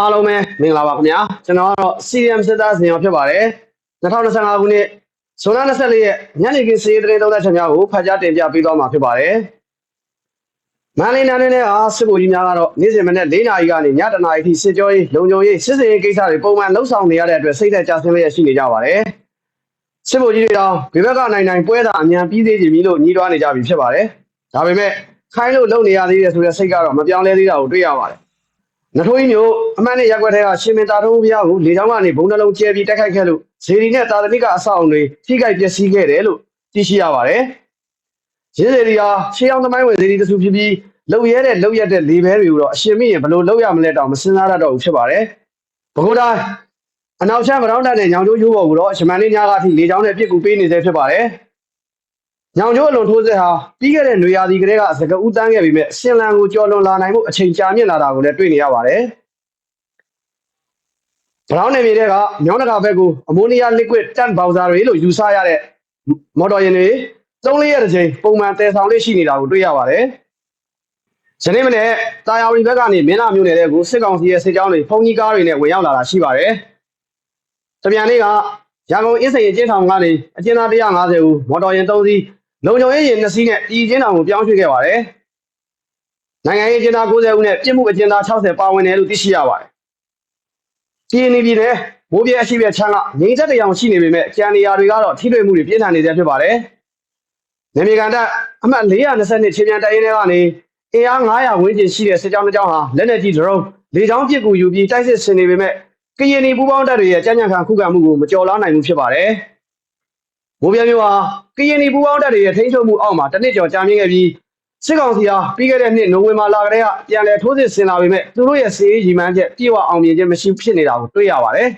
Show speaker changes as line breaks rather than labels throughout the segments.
အားလုံးပဲမင်္ဂလာပါခင်ဗျာကျွန်တော်ကတော့ CRM စစ်သားစင်ရောဖြစ်ပါတယ်2025ခုနှစ်ဇွန်လ24ရက်ညနေခင်းစီးရီးသတင်းသုံးသပ်ချက်များကိုဖတ်ကြားတင်ပြပေးသွားမှာဖြစ်ပါတယ်မန္တလေးနားနဲ့အားစစ်ဗိုလ်ကြီးများကတော့နေ့စဉ်မနေ့၄နာရီကနေည7နာရီထိစစ်ကြောရေးလုံခြုံရေးစစ်စင်ရေးကိစ္စတွေပုံမှန်လှုပ်ဆောင်နေရတဲ့အတွက်စိတ်သက်ကြဆင်းလျက်ရှိနေကြပါတယ်စစ်ဗိုလ်ကြီးတွေတော့ဒီဘက်ကနိုင်နိုင်ပွဲတာအမြန်ပြီးသေးပြီလို့ညီးတွားနေကြပြီဖြစ်ပါတယ်ဒါပေမဲ့ခိုင်းလို့လုံနေရသေးတယ်ဆိုတဲ့စိတ်ကတော့မပြောင်းလဲသေးတာကိုတွေ့ရပါတယ် နထိုးကြီးမျိုးအမှန်နဲ့ရက်ွက်ထဲကရှင်မင်းသားတော်ဘုရားကိုလေကြောင်းကနေဘုံနှလုံးကျဲပြီးတိုက်ခိုက်ခဲ့လို့ဇေဒီနဲ့တာသနိကအဆောက်အုံတွေထိခိုက်ပျက်စီးခဲ့တယ်လို့သိရှိရပါတယ်ရင်းစေဒီဟာရှေးအောင်သမိုင်းဝင်ဇေဒီတစုဖြစ်ပြီးလုံရဲတဲ့လုံရက်တဲ့လေဘဲတွေကိုတော့အရှင်မင်းရင်ဘယ်လိုလုပ်ရမလဲတောင်မစဉ်းစားတတ်တော့ဘူးဖြစ်ပါတယ်ဘဂုတိုင်းအနောက်ချမ်းမရောင်းတတ်တဲ့ညောင်ကျိုးရိုးပေါ်ကိုတော့ရှမန်လေးများကအထိလေကြောင်းနဲ့ပြစ်ကူပေးနေသေးဖြစ်ပါတယ် ညောင်ကျိုးအလွန်ထိုးစစ်ဟာပြီးခဲ့တဲ့နွေရာသီကလေးကစကဦးတန်းခဲ့ပြီးမြဲရှင်လန်ကိုကြော်လွန်လာနိုင်မှုအချိန်ကြာမြင့်လာတာကိုလည်းတွေ့နေရပါတယ်ဘရောင်းနယ်မြေတွေကမြောင်းနဂါဘက်ကိုအမိုနီယာ liquid tank bowser တွေလို့ယူဆရတဲ့မော်တော်ယာဉ်တွေသုံးလေးရက်တစ်ချိန်ပုံမှန်တည်ဆောင်လေးရှိနေတာကိုတွေ့ရပါတယ်။ယနေ့မနေ့တာယာဝတီဘက်ကနေမင်းလာမျိုးနယ်တဲ့ကိုစစ်ကောင်စီရဲ့စစ်ကြောင်းတွေဖုန်ကြီးကားတွေနဲ့ဝင်ရောက်လာတာရှိပါတယ်။တပြန်လေးကရန်ကုန်အင်းစိန်အကျဉ်းထောင်ကနေအကျဉ်းသား150ဦးမော်တော်ယာဉ်3စီး လုံခြုံရေးယာဉ်2စီးနဲ့ပြည်ကျဉ်းထောင်ကိုပြောင်းရွှေ့ခဲ့ပါတယ်။နိုင်ငံရေးအကျဉ်းသား90ဦးနဲ့ပြည်မှုအကျဉ်းသား60ပါဝင်တယ်လို့သိရှိရပါတယ်။ပြည်နေပြည်နယ်မိုးပြဲအရှိပြချမ်းကငိမ့်သက်တရားရှိနေပေမဲ့ကြံနေရာတွေကတော့ထိတွေ့မှုတွေပြင်းထန်နေသေးဖြစ်ပါတယ်။နေမြေကန်တပ်အမှတ်420ခြေပြန်တိုက်ရင်တွေကနေအင်အား900ဝန်းကျင်ရှိတဲ့စစ်ကြောင်းတစ်ကြောင်းဟာလက်နက်ကြီးဒရုန်းလေကြောင်းပစ်ကူယူပြီးတိုက်စစ်ဆင်နေပေမဲ့ကရင်နီပူးပေါင်းတပ်တွေရဲ့ကြမ်းကြမ်းခံခုခံမှုကိုမကျော်လွှားနိုင်ဘူးဖြစ်ပါတယ်။ မိုးပြဲမျိုးဟာကရင်နီပူးပေါင်းတပ်တွေရဲ့ထိန်းချုပ်မှုအောက်မှာတနစ်ကျော်ကြာမြင့်ခဲ့ပြီးစစ်ကောင်စီဟာပြီးခဲ့တဲ့နှစ်နိုဝင်ဘာလကတည်းကပြန်လည်ထိုးစစ်ဆင်လာပေမဲ့သူတို့ရဲ့စီးရေးရီမှန်းချက်ပြေဝအောင်မြင်ခြင်းမရှိဖြစ်နေတာကိုတွေ့ရပါတယ်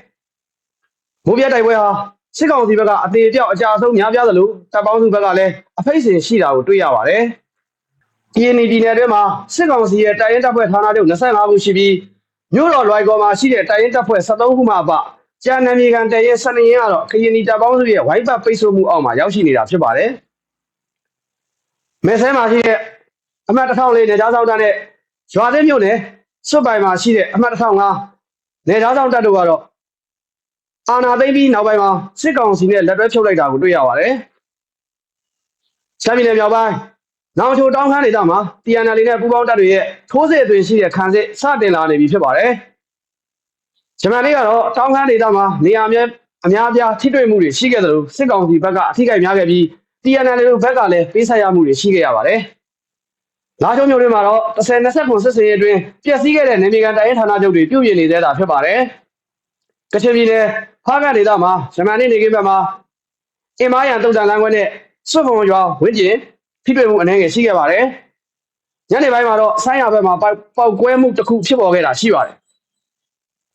။မိုးပြဲတိုက်ပွဲဟာစစ်ကောင်စီဘက်ကအသေးအပြောက်အကြအဆုံးများပြားသလိုတပ်ပေါင်းစုဘက်ကလည်းအဖိတ်စင်ရှိတာကိုတွေ့ရပါတယ်။ PND ပြည်နယ်အတွင်းမှာစစ်ကောင်စီရဲ့တိုက်ရင်တပ်ဖွဲ့ဌာနချုပ်25ခုရှိပြီးမြို့တော်လွိုင်ကော်မှာရှိတဲ့တိုက်ရင်တပ်ဖွဲ့73ခုမှအပ ကျန်နယ်မြေကန်တရဲ12ရင်းကတော့ခရင်နီတပ်ပေါင်းစုရဲ့ဝိုင်းပတ်ပိတ်ဆို့မှုအောက်မှာရောက်ရှိနေတာဖြစ်ပါတယ်။မဲဆဲမှာရှိတဲ့အမှတ်1000လေးနေကြားဆောင်တပ်နဲ့ရွာသိမ်းမြို့နယ်စွတ်ပိုင်မှာရှိတဲ့အမှတ်1005နေကြားဆောင်တပ်တို့ကတော့အာနာသိမ့်ပြီးနောက်ပိုင်းမှာစစ်ကောင်စီနဲ့လက်တွဲဖြုတ်လိုက်တာကိုတွေ့ရပါတယ်။ရှမ်းပြည်နယ်မြောက်ပိုင်းနောင်ချိုတောင်းခမ်းဒေသမှာ TNL နဲ့ပူးပေါင်းတပ်တွေရဲ့ထိုးစစ်အသွင်ရှိတဲ့ခံစစ်စတင်လာနေပြီဖြစ်ပါတယ်။ ဂျမန်လေးကတော့တောင်းခမ်းဒေသမှာနေရာများအများအပြားထိတွေ့မှုတွေရှိခဲ့သလိုစစ်ကောင်စီဘက်ကအထိကိများခဲ့ပြီး TNL တို့ဘက်ကလည်းပေးဆက်ရမှုတွေရှိခဲ့ရပါတယ်။လာချုံမျိုးတွေမှာတော့10 20ခုစစ်စင်ရေးအတွင်းပျက်စီးခဲ့တဲ့နေမြေကန်တိုင်းဌာနချုပ်တွေပြုပြင်နေသေးတာဖြစ်ပါတယ်။ကချင်ပြည်နယ်ဖားကဒေသမှာဂျမန်လေးနေကင်းဘက်မှာအင်မားရန်တုတ်တန်လမ်းခွဲနဲ့စွတ်ဖုံရွာဝင်းကျင်ထိတွေ့မှုအနေငယ်ရှိခဲ့ပါတယ်။ညနေပိုင်းမှာတော့ဆိုင်းရဘက်မှာပေါက်ကွဲမှုတစ်ခုဖြစ်ပေါ်ခဲ့တာရှိပါတယ်။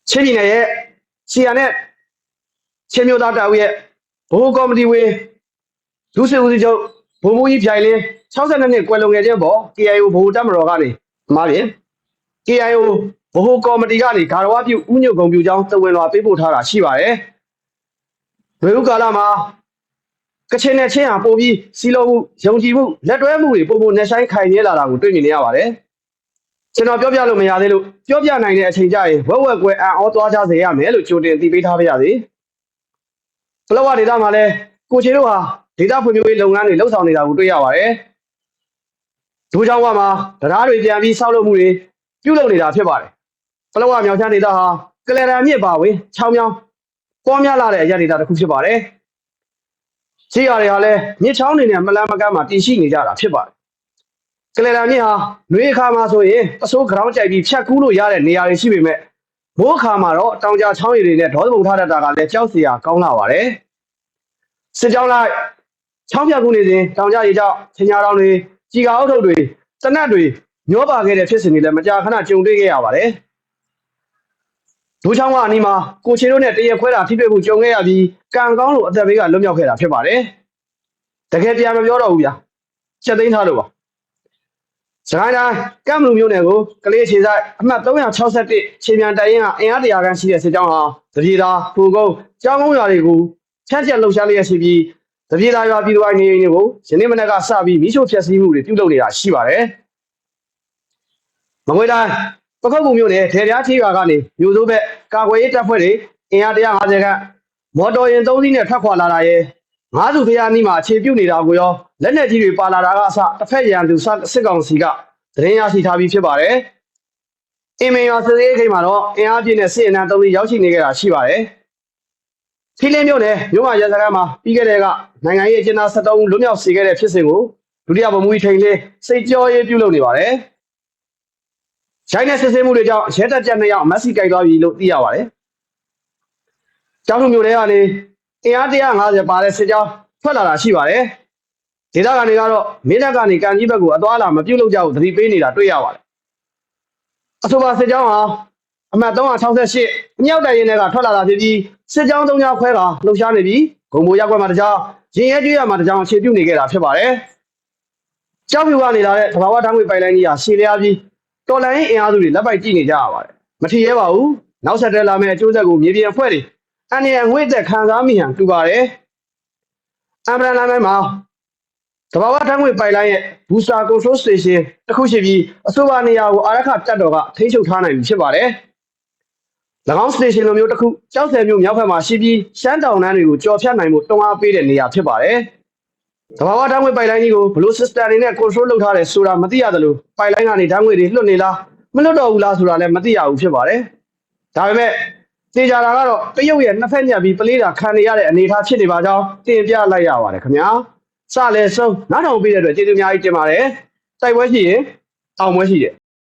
ချင်းပြည်နယ်ရဲ့ဆီယာနဲ့ချင်းမျိုးသားတပ်ဦးရဲ့ဘိုးကော်မတီဝင်ဒုစစ်ဦးစီးချုပ်ဘုံမူကြီးဖြိုင်လင်း62နှစ်ကွယ်လွန်ခဲ့ခြင်းပေါ် KIO ဘိုးတပ်မတော်ကနေမှားပြင် KIO ဘိုးကော်မတီကနေဂါရဝပြုဥညွတ်ဂုံပြူကြောင်းတဝင်လွာပေးပို့ထားတာရှိပါတယ်။ဝေဥကာလမှာကချင်နဲ့ချင်းဟာပို့ပြီးစီလုံးမှုယုံကြည်မှုလက်တွဲမှုတွေပုံပုံနဲ့ဆိုင်ခိုင်နေလာတာကိုတွေ့မြင်နေရပါတယ်။ ကျွန်တော်ပြောပြလို့မရသေးလို့ပြောပြနိုင်တဲ့အချိန်ကျရင်ဝက်ဝက်ကွယ်အံ့ဩသွားကြစေရမယ်လို့ကြိုတင်သိပေးထားပါရစေ။ဖလောဝဒေတာမှာလည်းကိုချေတို့ဟာဒေတာဖွံ့ဖြိုးရေးလုပ်ငန်းတွေလှုပ်ဆောင်နေတာကိုတွေ့ရပါတယ်။ဒိုးချောင်းဝမှာတရားတွေပြန်ပြီးဆောက်လုပ်မှုတွေပြုလုပ်နေတာဖြစ်ပါတယ်။ဖလောဝမြောင်ချမ်းဒေတာဟာကလရန်မြစ်ပါဝင်ချောင်းမြောင်းပေါ်များလာတဲ့အရာဒေတာတစ်ခုဖြစ်ပါတယ်။ခြေရတွေဟာလည်းမြစ်ချောင်းတွေနဲ့မလန်းမကမ်းမှာတည်ရှိနေကြတာဖြစ်ပါတယ်။ ကလရာမြစ်ဟာနှွေးအခါမှာဆိုရင်အစိုး ground ကြိုက်ပြီးဖြတ်ကူးလို့ရတဲ့နေရာတွေရှိပေမဲ့မိုးအခါမှာတော့တောင်ကြားချောင်းရည်တွေနဲ့ဒေါသပုံထားတတ်တာကလည်းကြောက်စရာကောင်းလာပါတယ်။စစ်ကြောင်းလိုက်ချောင်းပြကူးနေစဉ်တောင်ကြားရေကြောင့်ဆင်ညာတောင်တွေကြီးကာအုပ်ထုပ်တွေတနတ်တွေညောပါခဲ့တဲ့ဖြစ်စဉ်တွေလည်းမကြာခဏကြုံတွေ့ခဲ့ရပါတယ်။ဒူးချောင်းကအနီးမှာကိုချေတို့နဲ့တရက်ခွဲတာထိတွေ့မှုကြုံခဲ့ရပြီးကံကောင်းလို့အသက်ဘေးကလွတ်မြောက်ခဲ့တာဖြစ်ပါတယ်။တကယ်ပြန်မပြောတော့ဘူးဗျာ။ချက်သိမ်းထားလို့ပါ။ စကိုင်းတိုင်းကမ်ဘလူမျိုးနယ်ကိုကလေးခြေဆိုင်အမှတ်361ခြေမြန်တိုင်ရင်ကအင်အားတရာခန့်ရှိတဲ့စစ်ကြောင်းဟာတပြေသာပူကုန်းကျောင်းကုန်းရွာတွေကိုဖြန့်ကျက်လှုပ်ရှားလျက်ရှိပြီးတပြေသာရွာပြည်သူပိုင်းနေအိမ်တွေကိုယနေ့မနက်ကစပြီးမိရှို့ဖျက်ဆီးမှုတွေပြုလုပ်နေတာရှိပါတယ်။မကွေးတိုင်းပခုတ်ကူမြို့နယ်ထေပြားချေးရွာကနေမြို့စိုးဘက်ကာကွယ်ရေးတပ်ဖွဲ့တွေအင်အား150ခန့်မော်တော်ယာဉ်3စီးနဲ့ထွက်ခွာလာတာရဲ့ ငါးစုဖျားနီးမှာအခြေပြုတ်နေတာကိုရောလက်နက်ကြီးတွေပါလာတာကအစတစ်ဖက်ရန်သူစစ်ကောင်စီကသတင်းရရှိထားပြီးဖြစ်ပါတယ်။အင်မင်ရွာစစ်ရေးခိတ်မှာတော့အင်အားပြည့်နဲ့စစ်အင်အား3စီးရောက်ရှိနေကြတာရှိပါတယ်။ဖီလင်းမြို့နယ်မြို့မရဲစခန်းမှာပြီးခဲ့တဲ့ကနိုင်ငံရေးအကျဉ်းသား73ဦးလွတ်မြောက်စေခဲ့တဲ့ဖြစ်စဉ်ကိုဒုတိယဗိုလ်မှူးကြီးထိန်လေးစိတ်ကြောရေးပြုလုပ်နေပါတယ်။ရိုင်းတဲ့စစ်ဆေးမှုတွေကြောင့်ရဲတပ်ကြပ်နှစ်ယောက်မက်ဆီကြိုက်သွားပြီလို့သိရပါတယ်။ကျောင်းလူမျိုးတွေကနေ အင်အား150ပါတဲ့စစ်ကြောင်းထွက်လာတာရှိပါတယ်။ဒေသခံတွေကတော့မင်းတပ်ကနေကန်ကြီးဘက်ကိုအသွားအလာမပြုတ်လို့ကြဘူးသတိပေးနေတာတွေ့ရပါတယ်။အဆိုပါစစ်ကြောင်းဟာအမှတ်368အမြောက်တိုင်ရင်တွေကထွက်လာတာဖြစ်ပြီးစစ်ကြောင်း၃ကြောင်းခွဲကလှုပ်ရှားနေပြီးဂုံမိုးရက်ကွက်မှာတစ်ကြောင်းရင်ရဲကျွေးရမှာတစ်ကြောင်းအခြေပြုနေခဲ့တာဖြစ်ပါတယ်။ကြောက်ဖြူကနေလာတဲ့သဘာဝဓာတ်ငွေပိုက်လိုင်းကြီးဟာရှည်လျားပြီးတော်လိုင်းရင်အင်အားစုတွေလက်ပိုက်ကြည့်နေကြရပါတယ်။မထီရဲပါဘူး။နောက်ဆက်တွဲလာမယ့်အကျိုးဆက်ကိုမြေပြင်အဖွဲ့တွေ အန်ရန်ငွေသက်ခံစားမိဟန်တူပါတယ်။အမ်ဘရန်လိုင်းပိုင်းမှာသဘာဝဓာတ်ငွေပိုက်လိုင်းရဲ့ booster control station တစ်ခုရှိပြီးအဆိုပါနေရာကိုအာရခတက်တော်ကထိန်းချုပ်ထားနိုင်ပြီဖြစ်ပါတယ်။၎င်း station လိုမျိုးတစ်ခုကြောက်စဲမျိုးမြောက်ဘက်မှာရှိပြီးရှမ်းတောင်တန်းတွေကိုကြော်ဖြတ်နိုင်မှုတွန်းအားပေးတဲ့နေရာဖြစ်ပါတယ်။သဘာဝဓာတ်ငွေပိုက်လိုင်းကြီးကိုဘလို့ system တွေနဲ့ control လုပ်ထားတယ်ဆိုတာမသိရသလိုပိုက်လိုင်းကနေဓာတ်ငွေတွေလွှတ်နေလားမလွှတ်တော့ဘူးလားဆိုတာလည်းမသိရဘူးဖြစ်ပါတယ်။ဒါပေမဲ့ သေချာတာကတော့တရုတ်ရဲ့နှစ်ဖက်ညက်ပြီးပလေးတာခံနေရတဲ့အနေအထားဖြစ်နေပါကြောင်းတင်ပြလိုက်ရပါတယ်ခင်ဗျာ။စလဲဆုံးနားထောင်ပေးတဲ့အတွက်ကျေးဇူးအများကြီးတင်ပါတယ်။စိုက်ပွဲရှိရင်အောင်ပွဲရှိတယ်